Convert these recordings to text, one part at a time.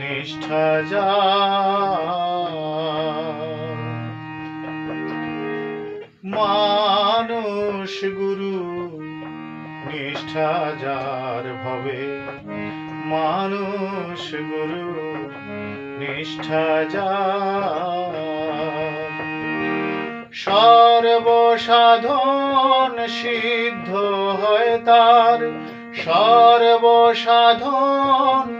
নিষ্ঠা যা। মানুষ গুরু, নিষ্ঠা যার ভবে। মানুষ গুরু, নিষ্ঠা যা। সর্বসাধন সিদ্ধ হয় তার। সর্বসাধন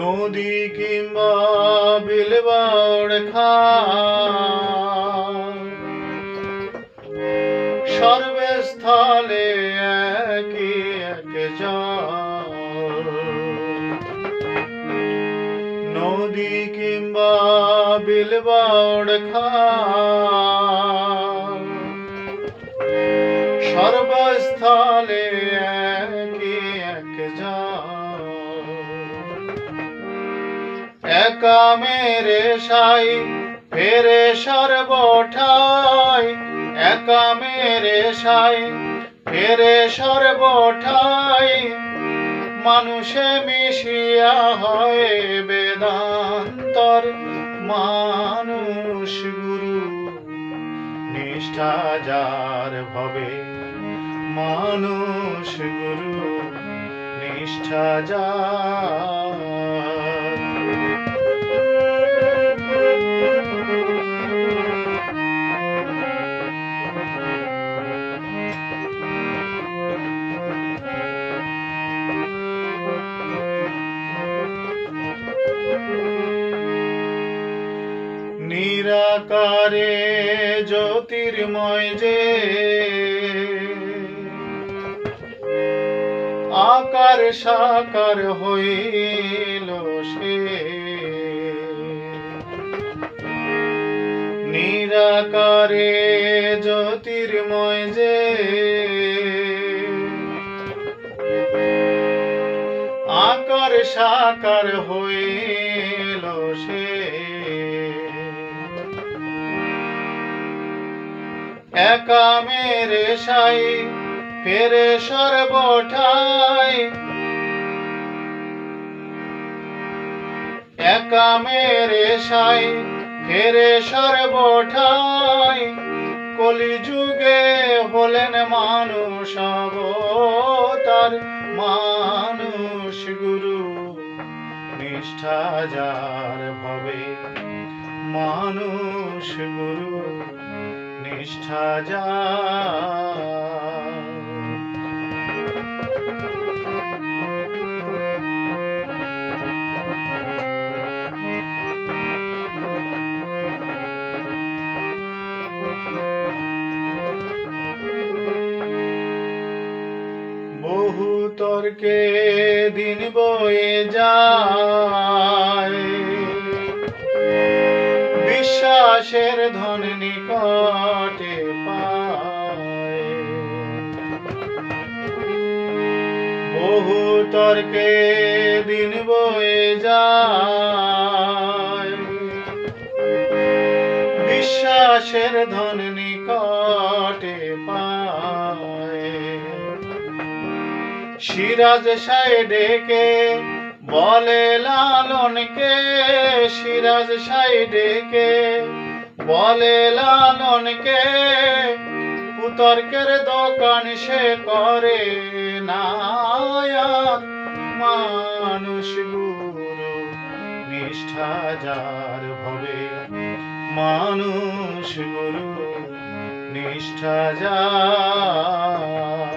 নদী কিংবা বিলবাড় সর্বস্থলে একই এক জল। নদী কিংবা বিলবাড় সর্বস্থলে একই একা মেরে সাই, ফেরে সর্বঠাই। একা সাই, ফেরে সর্বঠাই। মানুষে মিশিয়া হয় বেদান্তর মানুষ গুরু। নিষ্ঠা যার ভবে মানুষ গুরু। নিষ্ঠা নিরাকারে জ্যোতির্ময় যে। আকার সাকার হইল সে। নিরাকারে জ্যোতির্ময় যে। আকার সাকার হইল সে। একা মেরে সাই, ফেরে সর্বঠাই। একা মেরে সাই, ফেরে সর্বঠাই। কলিযুগে হলেন মানুষ অবতার, মানুষ গুরু। নিষ্ঠা যার ভবে মানুষ গুরু। নিষ্ঠা যা। বহু তর্কে দিন বয়ে যায়। বিশ্বাসের ধন নিকটে বহু তর্কে দিন বয়ে যায়। বিশ্বাসের ধন নিকটে পায়। সিরাজ সায় ডেকে বলে লালনকে সিরাজ সাই ডেকে বলে লালনকে পুত তর্কের দোকান সে করে না মানুষ গুরু নিষ্ঠা যার হবে, মানুষ গুরু নিষ্ঠা যার